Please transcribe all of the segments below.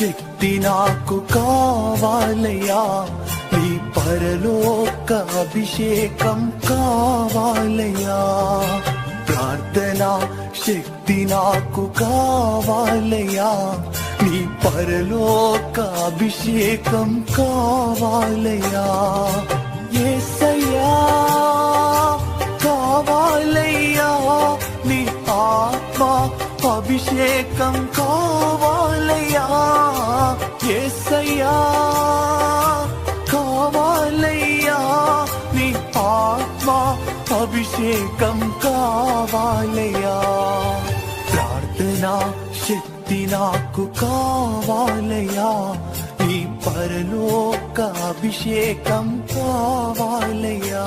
శక్తి నాకు కావాలయ్యా. నీ పరలోక అభిషేకం కావాలయ్యా. ప్రార్థన శక్తి నాకు కావాలయ్యా. నీ పరలోక అభిషేకం కావాలయ్యా. ఏసయ్యా. అభిషేకం కావాలయ్యా ఏసయ్యా కావాలయ్యా నీ ఆత్మ అభిషేకం కావాలయ్యా. ప్రార్థన శక్తి నాకు కావాలయ్యా ఈ పరలోక అభిషేకం కావాలయ్యా.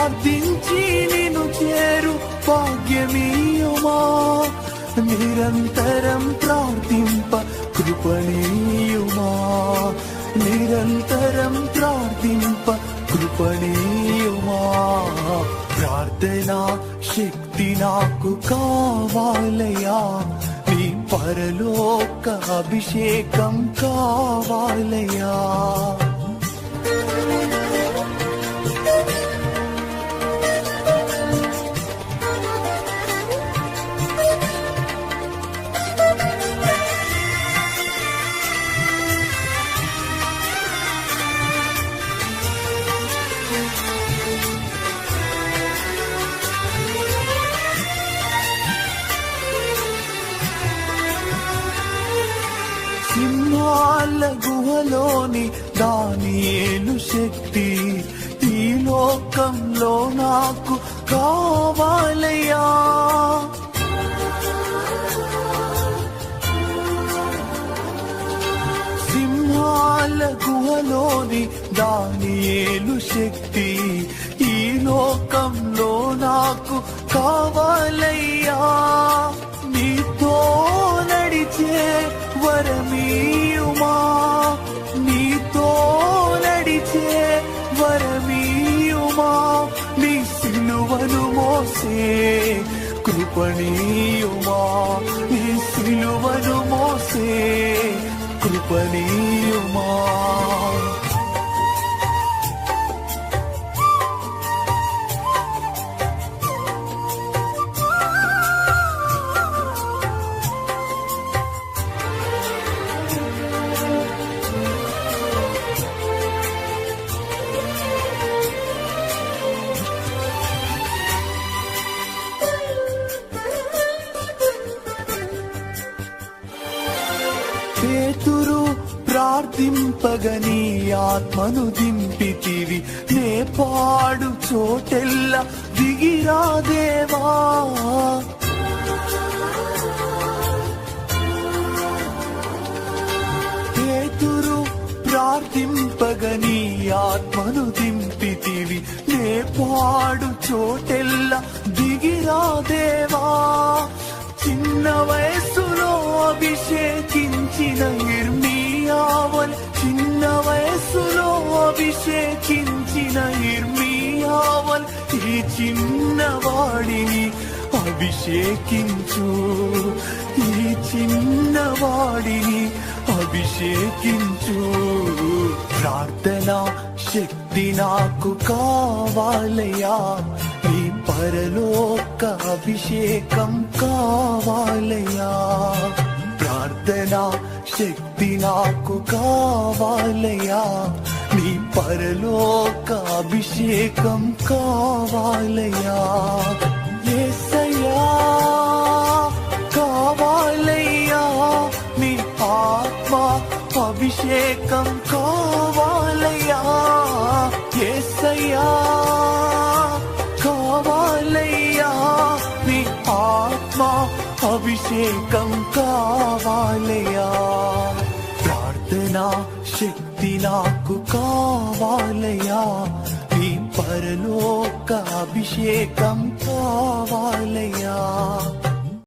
ప్రార్థించి నిన్ను చేరు భాగ్యమీయుమా? నిరంతరం ప్రార్థింప కృపణీయుమా? నిరంతరం ప్రార్థింప కృపణీయుమా? ప్రార్థనా శక్తి నాకు కావాలయా నీ పరలోక అభిషేకం కావాలయా సింహాల గుహలోని దానియేలు శక్తి? ఈ లోకంలో నాకు కావాలయ్యా. సింహాల గుహలోని దానియేలు శక్తి? ఈ లోకంలో నాకు కావాలయ్యా. వరమీయుమా నీ సిలువను మోసే. కృపణీయుమా నీ సిలువను మోసే. కృపణీయుమా పేతురు ప్రార్థింపగని ఆత్మను దింపితివి. నే పాడు చోటెల్ల దిగిరా దేవా. పేతురు ప్రార్థింపగని ఆత్మను దింపితివి. నే పాడు చోటెల్ల దిగిరా దేవా. చిన్న వయస్సులో అభిషేకించిన ఇర్మియావన్ చిన్న వయస్సులో అభిషేకించిన ఇర్మియావన్ ఈ చిన్నవాడిని అభిషేకించు. ఈ చిన్నవాడిని అభిషేకించు. ప్రార్థన శక్తి నాకు కావాలయా పరలోక అభిషేకం కావాలయా ప్రార్థన శక్తి నాకు కావాలయా నీ పరలోక అభిషేకం కావాలయా యేసయ్యా కావాలయ్యా. నీ ఆత్మ అభిషేకం కావాలయ్యా. యేసయ్యా అభిషేకం కావాలయా ప్రార్థనా శక్తి నాకు కావాలయా నీ పరలోక అభిషేకం కావాలయా